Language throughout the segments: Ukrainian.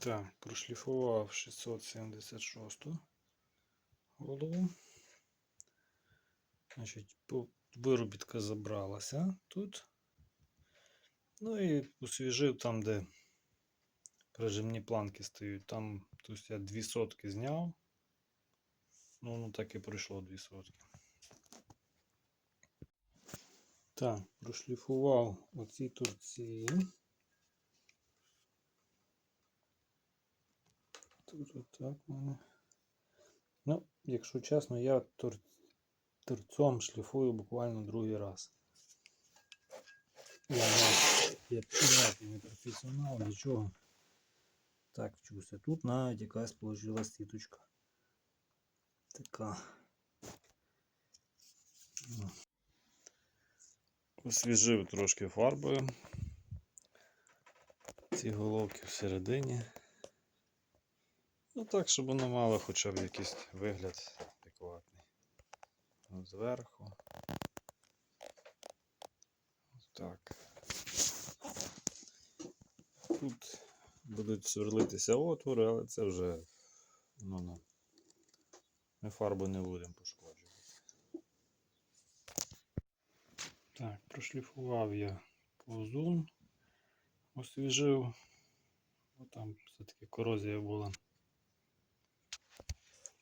Так, прошліфував 676 голову. Значить, виробітка забралася тут. Ну і освіжив там, де прижимні планки стають. Там тобто я дві сотки зняв. Ну, воно так і пройшло дві сотки. Так, прошліфував оці торці. Тут мене. Ну, якщо чесно, я тор... торцом шліфую буквально другий раз. Я, я ніякий не професіонал, нічого. Так вчуся. Тут навіть якась положила сіточка. Така. Ну. Освіжив трошки фарбою. Ці головки всередині. Ну так, щоб воно мало хоча б якийсь вигляд адекватний. Зверху. Так. Тут будуть сверлитися отвори, але це вже ну, ну, ми фарбу не будемо пошкоджувати. Так, прошліфував я плазун, освіжив. Бо там все-таки корозія була.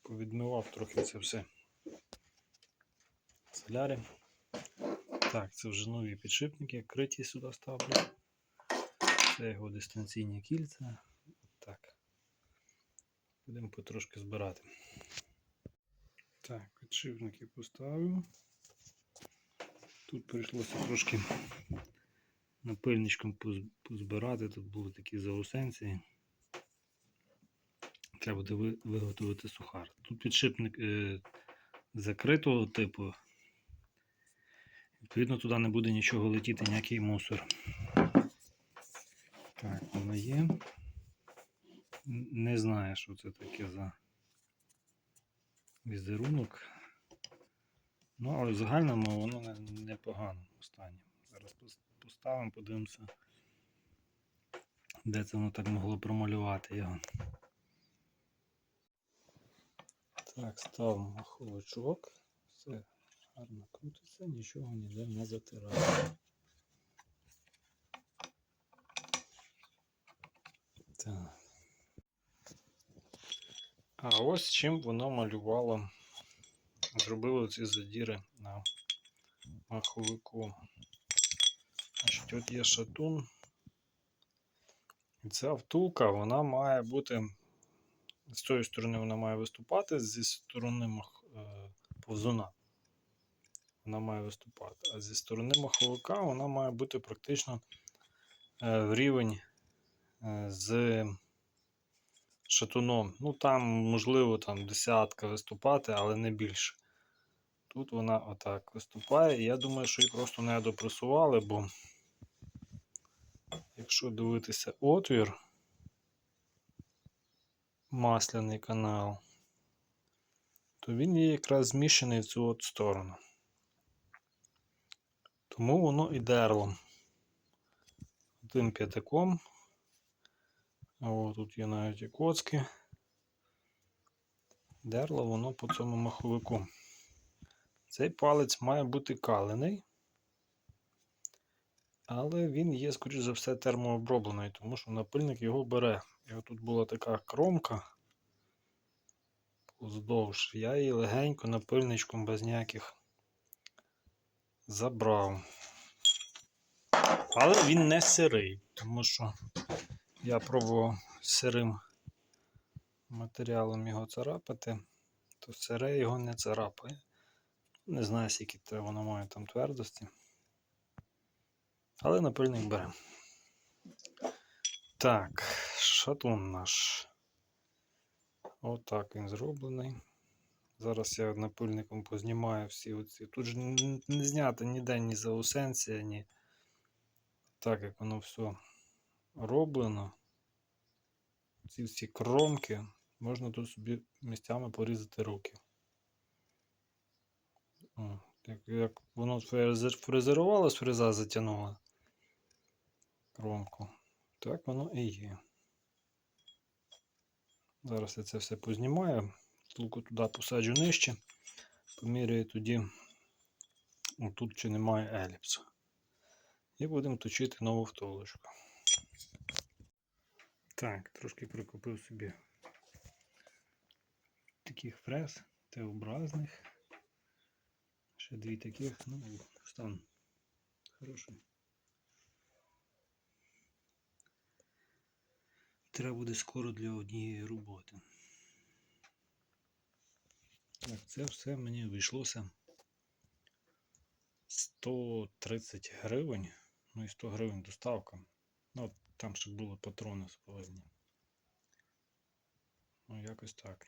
Повідмивав трохи це все. Солярі. Так, це вже нові підшипники, криті сюди ставлю. Це його дистанційні кільця. Так. Будемо потрошки збирати. Так, підшипники поставив. Тут прийшлося трошки напильничком позбирати. Тут були такі заусенції. Треба буде виготовити сухар. Тут підшипник е, закритого типу. Відповідно, туди не буде нічого летіти, ніякий мусор. Так, воно є. Не знаю, що це таке за візерунок. Ну, але в загальному воно не- непогано стані. Зараз поставимо, подивимося, де це воно так могло промалювати його. Так, став маховичок. Все гарно крутиться, нічого ніде не затирає. Так. А ось чим воно малювало. Зробило ці задіри на маховику. Значить, от є шатун. І ця втулка, вона має бути. З цієї сторони вона має виступати, зі сторони мах... е, повзуна. Вона має виступати. А зі сторони маховика вона має бути практично е, в рівень е, з шатуном. Ну там, можливо, там десятка виступати, але не більше. Тут вона отак виступає. Я думаю, що її просто не допресували, бо якщо дивитися отвір, масляний канал, то він є якраз зміщений в цю от сторону. Тому воно і дерло. Тим п'ятаком. А от тут є навіть і коцки. Дерло воно по цьому маховику. Цей палець має бути калений, але він є, скоріш за все, термооброблений, тому що напильник його бере. І отут була така кромка вздовж. Я її легенько напильничком без ніяких забрав. Але він не сирий, тому що я пробував сирим матеріалом його царапати, то сире його не царапає. Не знаю, скільки те воно має там твердості. Але напильник бере. Так, шатун наш. Отак він зроблений. Зараз я напильником познімаю всі оці. Тут ж не знято ніде ні заусенція, ні так як воно все роблено. Ці всі кромки. Можна тут собі місцями порізати руки. О, як, як воно фрезер- фрезерувалось, фреза затягнула кромку. Так воно і є. Зараз я це все познімаю, втулку туди посаджу нижче, поміряю тоді, тут чи немає еліпсу. І будемо точити нову втулочку. Так, трошки прикупив собі таких фрез Т-образних. Ще дві таких, ну, стан хороший. Треба буде скоро для однієї роботи. Так, це все мені вийшлося 130 гривень. Ну і 100 гривень доставка. Ну, там ще були патрони сповезні. Ну, якось так.